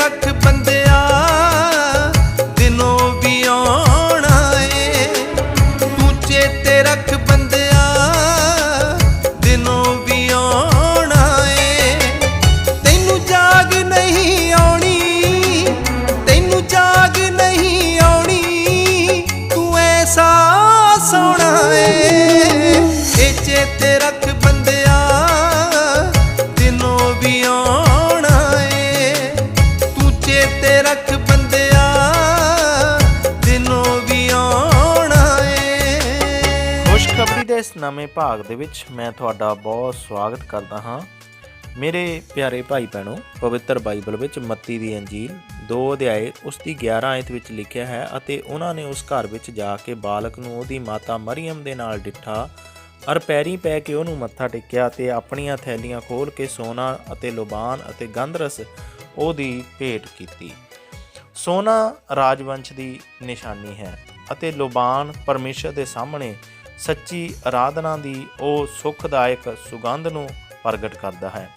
ਰੱਖ ਬੰਦਿਆ। ਇਸ ਨਵੇਂ ਭਾਗ ਦੇ ਵਿੱਚ ਮੈਂ ਤੁਹਾਡਾ ਬਹੁਤ ਸਵਾਗਤ ਕਰਦਾ ਹਾਂ। ਮੇਰੇ ਪਿਆਰੇ ਭਾਈ ਭੈਣੋ, ਪਵਿੱਤਰ ਬਾਈਬਲ ਵਿੱਚ ਮੱਤੀ ਦੀ ਅੰਜੀਲ 2 ਅਧਿਆਏ ਉਸ ਦੀ 11 ਆਇਤ ਵਿੱਚ ਲਿਖਿਆ ਹੈ ਅਤੇ ਉਹਨਾਂ ਨੇ ਉਸ ਘਰ ਵਿੱਚ ਜਾ ਕੇ ਬਾਲਕ ਨੂੰ ਉਹਦੀ ਮਾਤਾ ਮਰੀਮ ਦੇ ਨਾਲ ਡਿੱਠਾ ਅਰ ਪੈਰੀਂ ਪੈ ਕੇ ਉਹਨੂੰ ਮੱਥਾ ਟੇਕਿਆ ਤੇ ਆਪਣੀਆਂ ਥੈਲੀਆਂ ਖੋਲ ਕੇ ਸੋਨਾ ਅਤੇ ਲੋਬਾਨ ਅਤੇ ਗੰਧਰਸ ਉਹਦੀ ਭੇਟ ਕੀਤੀ। ਸੋਨਾ ਰਾਜਵੰਸ਼ ਦੀ ਨਿਸ਼ਾਨੀ ਹੈ ਅਤੇ ਲੋਬਾਨ ਪਰਮੇਸ਼ਰ ਦੇ ਸਾਹਮਣੇ ਸੱਚੀ ਆਰਾਧਨਾ ਦੀ ਉਹ ਸੁਖਦਾਇਕ ਸੁਗੰਧ ਨੂੰ ਪ੍ਰਗਟ ਕਰਦਾ ਹੈ।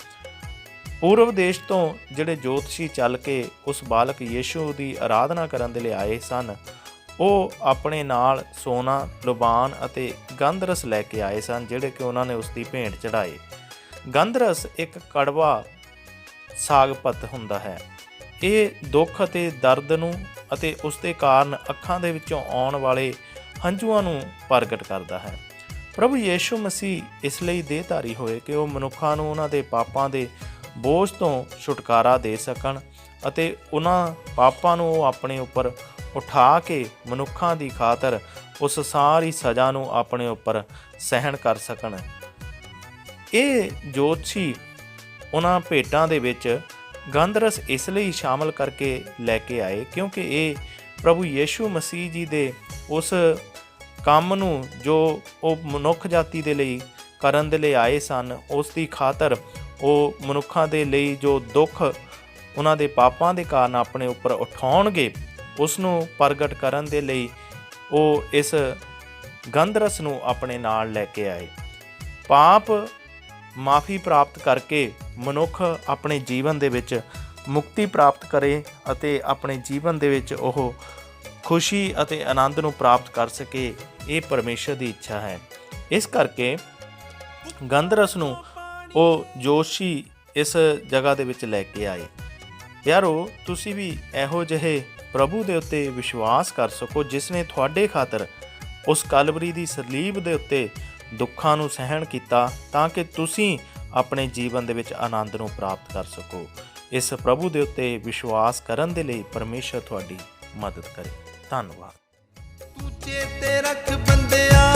ਪੂਰਵ ਦੇਸ਼ ਤੋਂ ਜਿਹੜੇ ਜੋਤਸ਼ੀ ਚੱਲ ਕੇ ਉਸ ਬਾਲਕ ਯੀਸ਼ੂ ਦੀ ਆਰਾਧਨਾ ਕਰਨ ਦੇ ਲਈ ਆਏ ਸਨ, ਉਹ ਆਪਣੇ ਨਾਲ ਸੋਨਾ, ਲੋਬਾਨ ਅਤੇ ਗੰਧਰਸ ਲੈ ਕੇ ਆਏ ਸਨ, ਜਿਹੜੇ ਕਿ ਉਹਨਾਂ ਨੇ ਉਸ ਦੀ ਭੇਂਟ ਚੜਾਏ ਗੰਧਰਸ ਇੱਕ ਕੜਵਾ ਸਾਗਪਤ ਹੁੰਦਾ ਹੈ। ਇਹ ਦੁੱਖ ਅਤੇ ਦਰਦ ਨੂੰ ਅਤੇ ਉਸ ਦੇ ਕਾਰਨ ਅੱਖਾਂ ਦੇ ਵਿੱਚੋਂ ਆਉਣ ਵਾਲੇ ਹੰਝੂਆਂ ਨੂੰ ਪ੍ਰਗਟ ਕਰਦਾ ਹੈ। ਪ੍ਰਭੂ ਯੀਸ਼ੂ ਮਸੀਹ ਇਸ ਲਈ ਦੇਹਧਾਰੀ ਹੋਏ ਕਿ ਉਹ ਮਨੁੱਖਾਂ ਨੂੰ ਉਹਨਾਂ ਦੇ ਪਾਪਾਂ ਦੇ ਬੋਝ ਤੋਂ ਛੁਟਕਾਰਾ ਦੇ ਸਕਣ ਅਤੇ ਉਹਨਾਂ ਪਾਪਾਂ ਨੂੰ ਉਹ ਆਪਣੇ ਉੱਪਰ ਉਠਾ ਕੇ ਮਨੁੱਖਾਂ ਦੀ ਖਾਤਰ ਉਸ ਸਾਰੀ ਸਜ਼ਾ ਨੂੰ ਆਪਣੇ ਉੱਪਰ ਸਹਿਣ ਕਰ ਸਕਣ। ਇਹ ਜੋਤਸ਼ੀ ਉਹਨਾਂ ਭੇਟਾਂ ਦੇ ਵਿੱਚ ਗੰਧਰਸ ਇਸ ਲਈ ਸ਼ਾਮਲ ਕਰਕੇ ਲੈ ਕੇ ਆਏ ਕਿਉਂਕਿ ਇਹ ਪ੍ਰਭੂ ਯੀਸ਼ੂ ਮਸੀਹ ਜੀ ਦੇ ਉਸ ਕੰਮ ਨੂੰ ਜੋ ਉਹ ਮਨੁੱਖ ਜਾਤੀ ਦੇ ਲਈ ਕਰਨ ਦੇ ਲਈ ਆਏ ਸਨ, ਉਸ ਦੀ ਖਾਤਰ ਉਹ ਮਨੁੱਖਾਂ ਦੇ ਲਈ ਜੋ ਦੁੱਖ ਉਹਨਾਂ ਦੇ ਪਾਪਾਂ ਦੇ ਕਾਰਨ ਆਪਣੇ ਉੱਪਰ ਉਠਾਉਣਗੇ, ਉਸ ਨੂੰ ਪ੍ਰਗਟ ਕਰਨ ਦੇ ਲਈ ਉਹ ਇਸ ਗੰਧਰਸ ਨੂੰ ਆਪਣੇ ਨਾਲ ਲੈ ਕੇ ਆਏ। ਪਾਪ ਮਾਫੀ ਪ੍ਰਾਪਤ ਕਰਕੇ ਮਨੁੱਖ ਆਪਣੇ ਜੀਵਨ ਦੇ ਵਿੱਚ ਮੁਕਤੀ ਪ੍ਰਾਪਤ ਕਰੇ ਅਤੇ ਆਪਣੇ ਜੀਵਨ ਦੇ ਵਿੱਚ ਉਹ ਖੁਸ਼ੀ ਅਤੇ ਆਨੰਦ ਨੂੰ ਪ੍ਰਾਪਤ ਕਰ ਸਕੇ, ਇਹ ਪਰਮੇਸ਼ਰ ਦੀ ਇੱਛਾ ਹੈ। ਇਸ ਕਰਕੇ ਗੰਧਰਸ ਨੂੰ ਉਹ ਜੋਸ਼ੀ ਇਸ ਜਗ੍ਹਾ ਦੇ ਵਿੱਚ ਲੈ ਕੇ ਆਏ। ਯਾਰੋ ਤੁਸੀਂ ਵੀ ਇਹੋ ਜਿਹੇ ਪ੍ਰਭੂ ਦੇ ਉੱਤੇ ਵਿਸ਼ਵਾਸ ਕਰ ਸਕੋ, ਜਿਸ ਨੇ ਤੁਹਾਡੇ ਖਾਤਰ ਉਸ ਕਲਵਰੀ ਦੀ ਸਲੀਬ ਦੇ ਉੱਤੇ ਦੁੱਖਾਂ ਨੂੰ ਸਹਿਣ ਕੀਤਾ, ਤਾਂ ਕਿ ਤੁਸੀਂ ਆਪਣੇ ਜੀਵਨ ਦੇ ਵਿੱਚ ਆਨੰਦ ਨੂੰ ਪ੍ਰਾਪਤ ਕਰ ਸਕੋ। ਇਸ ਪ੍ਰਭੂ ਦੇ ਉੱਤੇ ਵਿਸ਼ਵਾਸ ਕਰਨ ਦੇ ਲਈ ਪਰਮੇਸ਼ਰ ਤੁਹਾਡੀ ਮਦਦ ਕਰੇ। ਧੰਨਵਾਦ। ਤੂੰ ਚੇਤੇ ਰੱਖ ਬੰਦਿਆ